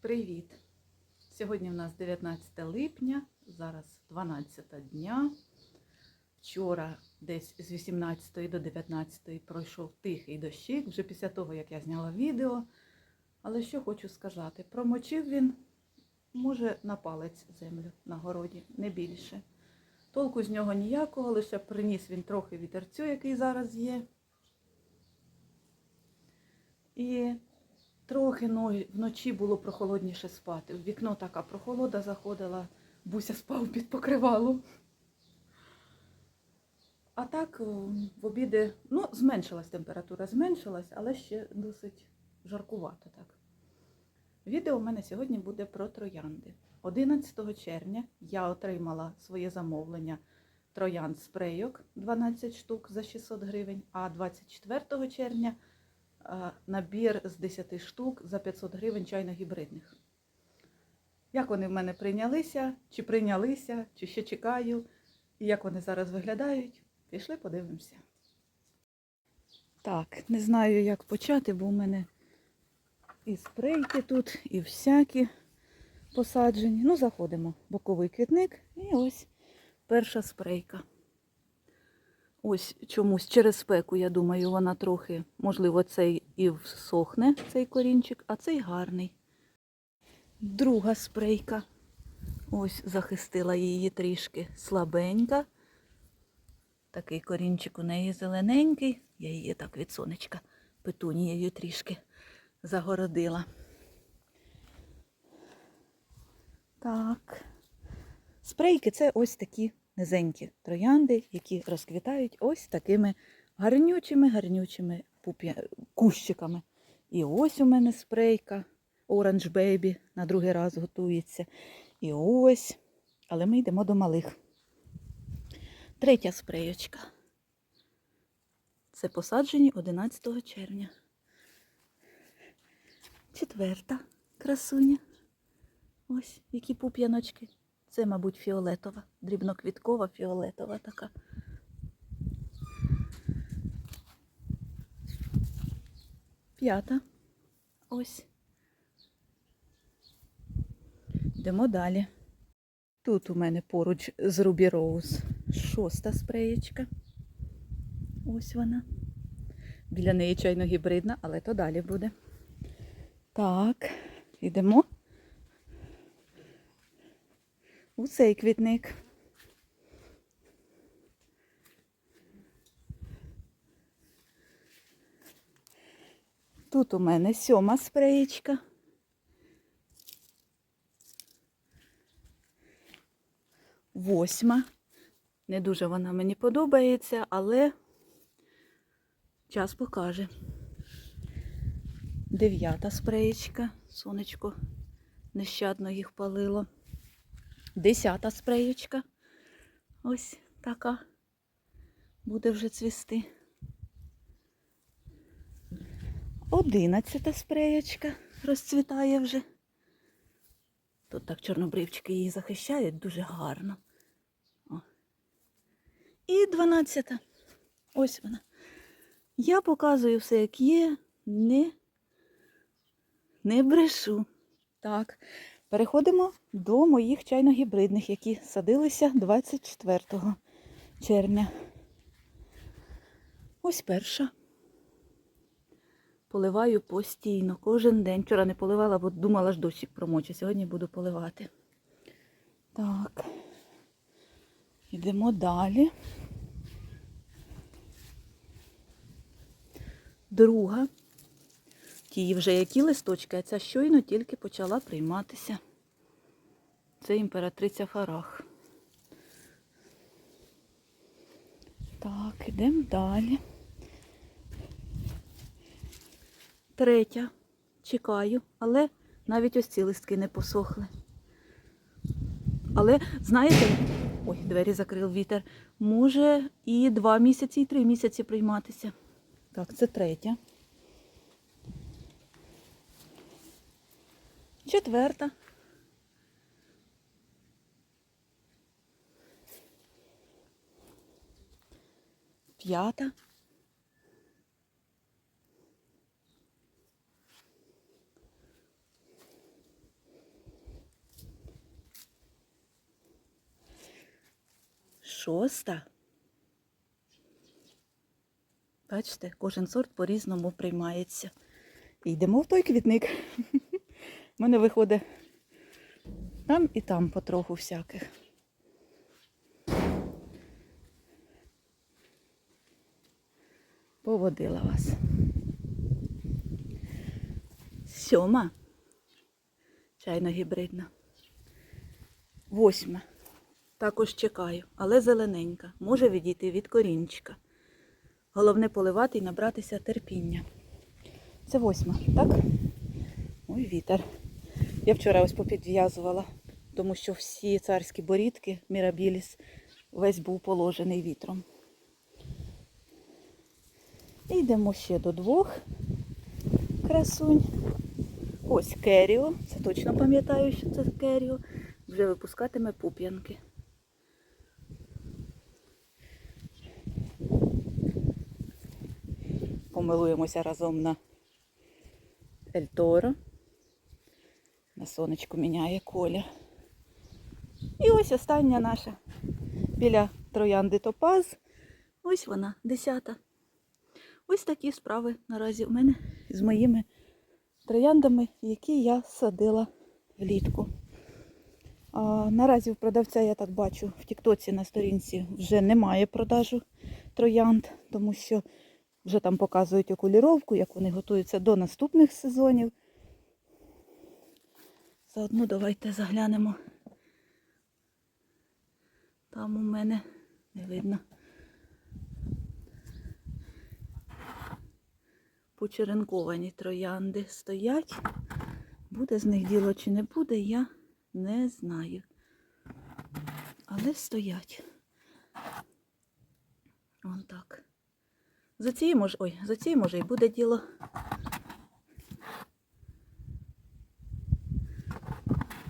Привіт! Сьогодні в нас 19 липня, зараз 12 дня. Вчора десь з 18 до 19 пройшов тихий дощик, вже після того, як я зняла відео. Але що хочу сказати, промочив він, може, на палець землю на городі, не більше. Толку з нього ніякого, лише приніс він трохи вітерцю, який зараз є. І трохи вночі було прохолодніше спати. В вікно така прохолода заходила, Буся спав під покривалом. А так в обіди, ну, зменшилась температура, зменшилась, але ще досить жаркувато так. Відео у мене сьогодні буде про троянди. 11 червня я отримала своє замовлення троянд спрейок 12 штук за 600 гривень, а 24 червня набір з 10 штук за 500 гривень чайно-гібридних. Як вони в мене прийнялися, чи прийнялися, чи ще чекаю, і як вони зараз виглядають, пішли подивимося. Так, не знаю, як почати, бо у мене і спрейки тут, і всякі посаджені. Ну, заходимо. Боковий квітник і ось перша спрейка. Ось чомусь через спеку, я думаю, вона трохи, можливо, цей і всохне, цей корінчик, а цей гарний. Друга спрейка. Ось захистила її трішки слабенька. Такий корінчик у неї зелененький. Я її так від сонечка петунією трішки загородила. Так. Спрейки це ось такі низенькі троянди, які розквітають ось такими гарнючими, гарнючими кущиками. І ось у мене спрейка Orange Baby на другий раз готується. І ось. Але ми йдемо до малих. Третя спреєчка. Це посаджені 11 червня. Четверта красуня. Ось які пуп'яночки. Це, мабуть, фіолетова, дрібноквіткова фіолетова така. П'ята. Ось. Йдемо далі. Тут у мене поруч з Ruby Rose шоста спреєчка. Ось вона. Біля неї чайно гібридна, але то далі буде. Так, йдемо. У цей квітник. Тут у мене сьома спреєчка. Восьма. Не дуже вона мені подобається, але час покаже. Дев'ята спреєчка. Сонечко нещадно їх палило. Десята спреєчка. Ось така. Буде вже цвісти. Одинадцята спреєчка розцвітає вже. Тут так чорнобривчики її захищають дуже гарно. О. І дванадцята. Ось вона. Я показую все, як є, не, не брешу. Так, переходимо до моїх чайно-гібридних, які садилися 24 червня. Ось перша. Поливаю постійно, кожен день. Вчора не поливала, бо думала, ж дощик промоче. Сьогодні буду поливати. Так. Йдемо далі. Друга. Ті вже які листочки, а ця щойно тільки почала прийматися. Це імператриця Фарах. Так, йдемо далі. Третя. Чекаю, але навіть ось ці листки не посохли. Але, знаєте, ой, двері закрив вітер, може і два місяці, і три місяці прийматися. Так, це третя. четверта. П'ята. Шоста. Бачите, кожен сорт по-різному приймається. Йдемо в той квітник. У мене виходить там і там потроху всяких. Поводила вас. Сьома. Чайно гібридна. Восьма. Також чекаю, але зелененька. Може відійти від корінчика. Головне поливати і набратися терпіння. Це восьма, так? Ой, вітер. Я вчора ось попідв'язувала, тому що всі царські борідки, мірабіліс, весь був положений вітром. І йдемо ще до двох красунь. Ось керіо. Це точно пам'ятаю, що це керіо. Вже випускатиме пуп'янки. Помилуємося разом на Ельторо. На сонечку міняє колір. І ось остання наша біля троянди Топаз. Ось вона, десята. Ось такі справи наразі у мене з моїми трояндами, які я садила влітку. А, наразі в продавця, я так бачу, в Тіктоці на сторінці вже немає продажу троянд, тому що вже там показують окуліровку, як вони готуються до наступних сезонів. Заодно давайте заглянемо. Там у мене не видно. Почеренковані троянди стоять. Буде з них діло чи не буде, я не знаю. Але стоять. Вон так. За цією може, ой, за цією може і буде діло.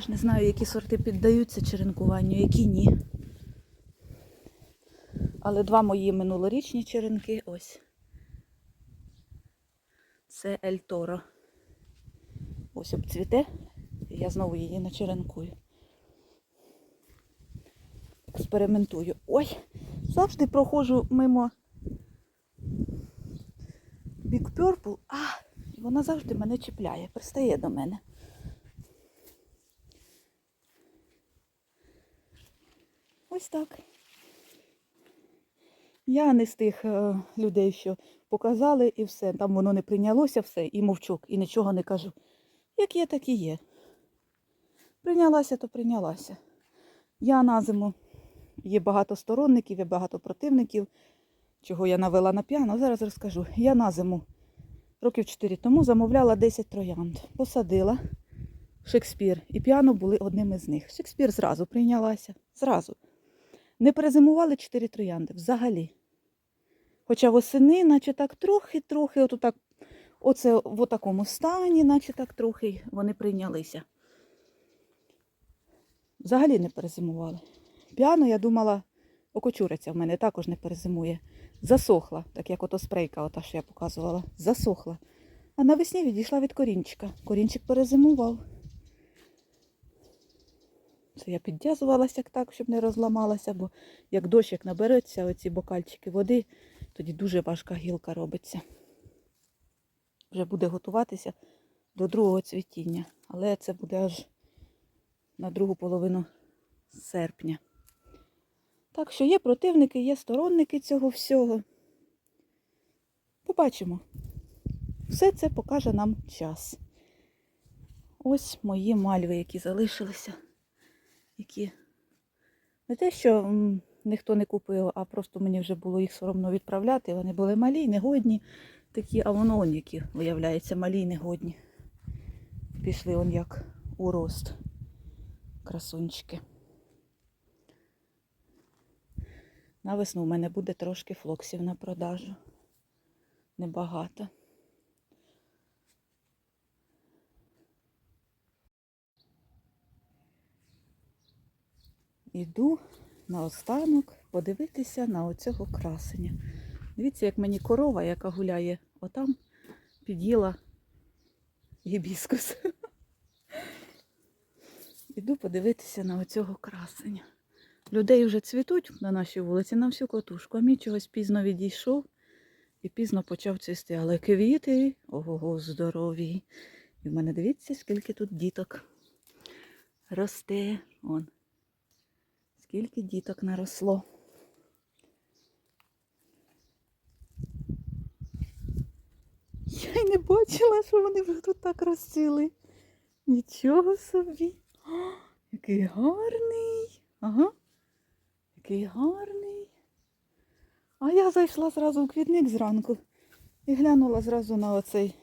Я ж не знаю, які сорти піддаються черенкуванню, які ні. Але два мої минулорічні черенки ось. Це Ель Торо. Ось обцвіте. Я знову її начеренкую. Експериментую. Ой, завжди проходжу мимо Big Purple, а, і вона завжди мене чіпляє, пристає до мене. Ось так. Я не з тих е, людей, що показали і все. Там воно не прийнялося все, і мовчок, і нічого не кажу. Як є, так і є. Прийнялася, то прийнялася. Я на зиму є багато сторонників, є багато противників, чого я навела на піано. Зараз розкажу. Я на зиму років 4 тому замовляла 10 троянд. Посадила Шекспір і піано були одним із них. Шекспір зразу прийнялася. Зразу. Не перезимували 4 троянди взагалі. Хоча восени, наче так трохи-трохи, от так, оце в такому стані, наче так трохи вони прийнялися. Взагалі не перезимували. Піано, я думала, окочуриця в мене також не перезимує. Засохла, так як ото спрейка, ота, що я показувала, засохла. А навесні відійшла від корінчика. Корінчик перезимував. Це я підв'язувалася так, щоб не розламалася, бо як дощ як набереться, оці бокальчики води, тоді дуже важка гілка робиться. Вже буде готуватися до другого цвітіння, але це буде аж на другу половину серпня. Так що є противники, є сторонники цього всього. Побачимо. Все це покаже нам час. Ось мої мальви, які залишилися, які не те, що ніхто не купив, а просто мені вже було їх соромно відправляти. Вони були малі, негодні такі, а воно он які, виявляється, малі й негодні. Пішли он як у рост. Красунчики. На весну в мене буде трошки флоксів на продажу. Небагато. Іду наостанок подивитися на оцього красення. Дивіться, як мені корова, яка гуляє отам, під'їла гібіскус. Іду подивитися на оцього красення. Людей вже цвітуть на нашій вулиці на всю котушку, а мій чогось пізно відійшов і пізно почав цвісти. Але квіти, ого, здорові. І в мене дивіться, скільки тут діток росте. Он. Скільки діток наросло. Я й не бачила, що вони вже тут так розцвіли. Нічого собі. О, який гарний. Ага. Який гарний. А я зайшла зразу у квітник зранку і глянула зразу на оцей,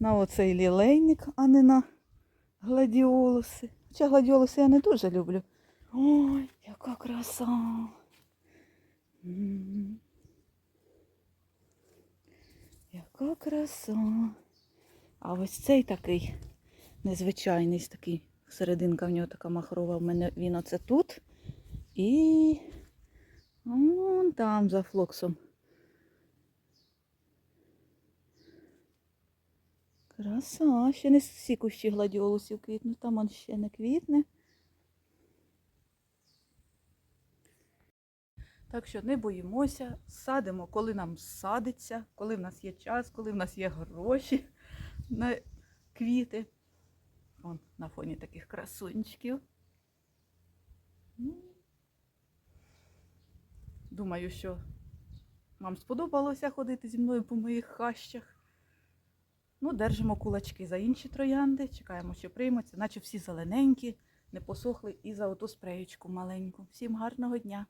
на оцей лілейник, а не на гладіолуси. Хоча гладіолуси я не дуже люблю. Ой, яка краса. Яка краса. А ось цей такий незвичайний, такий. Серединка в нього така махрова. В мене він оце тут. І вон там за флоксом. Краса, ще не всі кущі гладіолусів квітнуть, там он ще не квітне. Так що не боїмося, садимо, коли нам садиться, коли в нас є час, коли в нас є гроші на квіти. Вон на фоні таких красунчиків. Ну, Думаю, що вам сподобалося ходити зі мною по моїх хащах. Ну, держимо кулачки за інші троянди, чекаємо, що приймуться, наче всі зелененькі, не посохли і за оту спреючку маленьку. Всім гарного дня!